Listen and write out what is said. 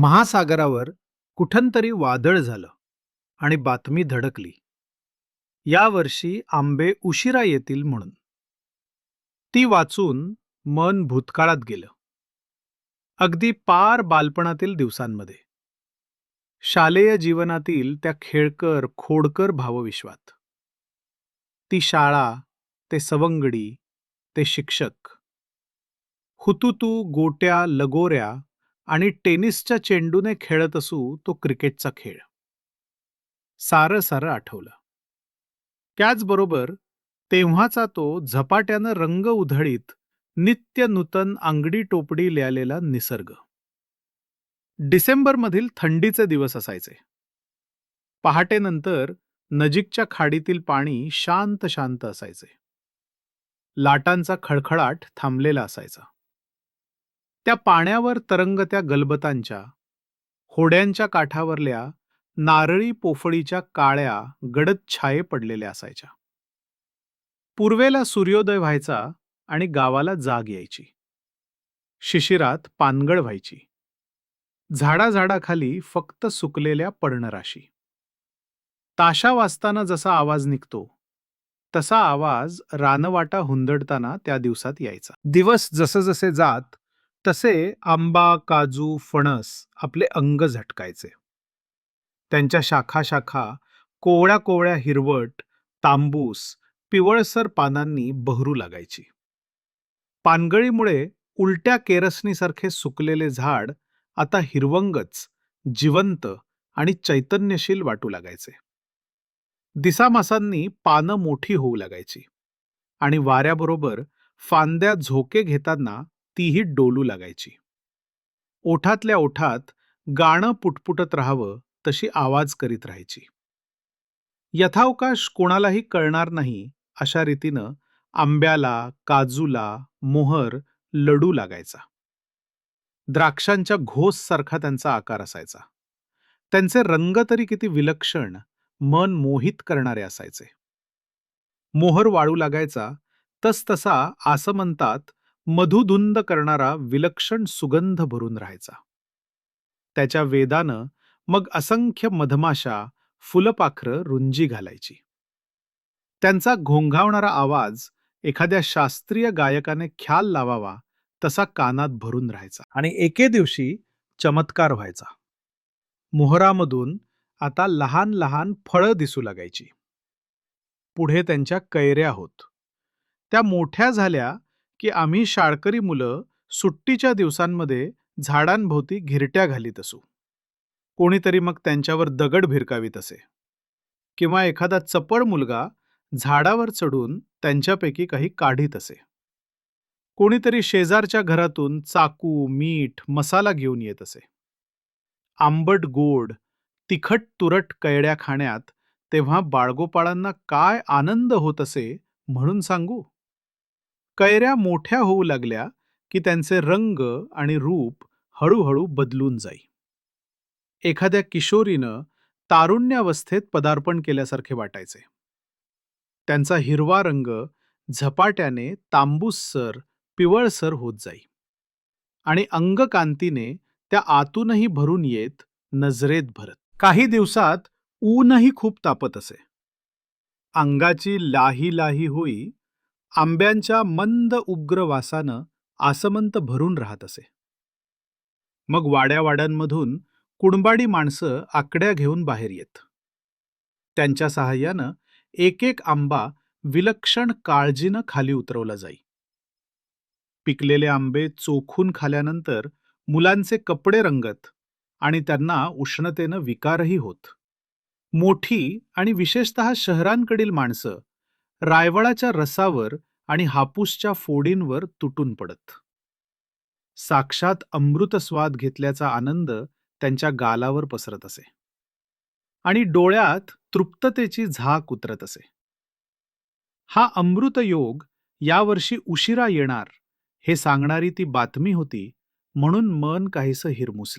महासागरावर कुठंतरी वादळ झालं आणि बातमी धडकली. यावर्षी आंबे उशिरा येतील म्हणून. ती वाचून मन भूतकाळात गेलं. अगदी पार बालपणातील दिवसांमध्ये. शालेय जीवनातील त्या खेळकर खोडकर भावविश्वात. ती शाळा ते सवंगडी ते शिक्षक. हुतुतू गोट्या लगोऱ्या आणि टेनिसच्या चेंडूने खेळत असू तो क्रिकेटचा खेळ. सारं सारं आठवलं. त्याचबरोबर तेव्हाचा तो झपाट्यानं रंग उधळीत नित्य नूतन अंगडी टोपडी लिहालेला निसर्ग. डिसेंबरमधील थंडीचे दिवस असायचे. पहाटेनंतर नजीकच्या खाडीतील पाणी शांत शांत असायचे. लाटांचा खळखळाट थांबलेला असायचा. त्या पाण्यावर तरंगत्या गलबतांच्या होड्यांच्या काठावरल्या नारळी पोफळीच्या काळ्या गडद छाये पडलेल्या असायच्या. पूर्वेला सूर्योदय व्हायचा आणि गावाला जाग यायची. शिशिरात पानगळ व्हायची. झाडाझाडाखाली फक्त सुकलेल्या पर्णराशी ताशा वाजताना जसा आवाज निघतो तसा आवाज रानवाटा हुंदडताना त्या दिवसात यायचा. दिवस जसजसे जसे जात तसे आंबा काजू फणस आपले अंग झटकायचे. त्यांच्या शाखा शाखा कोवळ्या कोवळ्या हिरवट तांबूस पिवळसर पानांनी बहरू लागायची. पानगळीमुळे उलट्या केरसनीसारखे सुकलेले झाड आता हिरवंगच जिवंत आणि चैतन्यशील वाटू लागायचे. दिसामासांनी पानं मोठी होऊ लागायची आणि वाऱ्याबरोबर फांद्या झोके घेताना तीही डोलू लागायची. ओठातल्या ओठात गाणं पुटपुटत राहावं तशी आवाज करीत राहायची. यथावकाश कोणालाही कळणार नाही अशा रीतीनं आंब्याला काजूला मोहर लडू लागायचा. द्राक्षांच्या घोस सारखा त्यांचा आकार असायचा. त्यांचे रंग तरी किती विलक्षण मन मोहित करणारे असायचे. मोहर वाळू लागायचा तस तसा आसमंतात मधुधुंद करणारा विलक्षण सुगंध भरून राहायचा. त्याच्या वेदानं मग असंख्य मधमाशा फुलपाखरं रुंजी घालायची. त्यांचा घोंघावणारा आवाज एखाद्या शास्त्रीय गायकाने ख्याल लावावा तसा कानात भरून राहायचा आणि एके दिवशी चमत्कार व्हायचा. मोहरामधून आता लहान लहान फळं दिसू लागायची. पुढे त्यांच्या कैऱ्या होत. त्या मोठ्या झाल्या की आम्ही शाळकरी मुलं सुट्टीच्या दिवसांमध्ये झाडांभोवती घिरट्या घालीत असू. कोणीतरी मग त्यांच्यावर दगड भिरकावीत असे. किंवा एखादा चपळ मुलगा झाडावर चढून त्यांच्यापैकी काही काढीत असे. कोणीतरी शेजारच्या घरातून चाकू मीठ मसाला घेऊन येत असे. आंबट गोड तिखट तुरट कैड्या खाण्यात तेव्हा बाळगोपाळांना काय आनंद होत असे म्हणून सांगू? कैऱ्या मोठ्या होऊ लागल्या की त्यांचे रंग आणि रूप हळूहळू बदलून जाई. एखाद्या किशोरीनं तारुण्यावस्थेत पदार्पण केल्यासारखे वाटायचे. त्यांचा हिरवा रंग झपाट्याने तांबूससर पिवळसर होत जाई आणि अंगकांतीने त्या आतूनही भरून येत नजरेत भरत. काही दिवसात ऊनही खूप तापत असे. अंगाची लाही लाही होई आंब्यांच्या मंद उग्र वासानं आसमंत भरून राहत असे. मग वाड्यावाड्यांमधून कुणबाडी माणसं आकड्या घेऊन बाहेर येत. त्यांच्या सहाय्यानं एक एक आंबा विलक्षण काळजीनं खाली उतरवला जाई. पिकलेले आंबे चोखून खाल्यानंतर मुलांचे कपडे रंगत आणि त्यांना उष्णतेनं विकारही होत. मोठी आणि विशेषत शहरांकडील माणसं रायवळाच्या रसावर आणि हापूसच्या फोडींवर तुटून पडत. साक्षात अमृत स्वाद घेतल्याचा आनंद त्यांच्या गालावर पसरत असे. आणि डोळ्यात तृप्ततेची झाक उतरत असे. हा अमृत योग यावर्षी उशिरा येणार हे सांगणारी ती बातमी होती म्हणून मन काहीसं हिरमुसलं.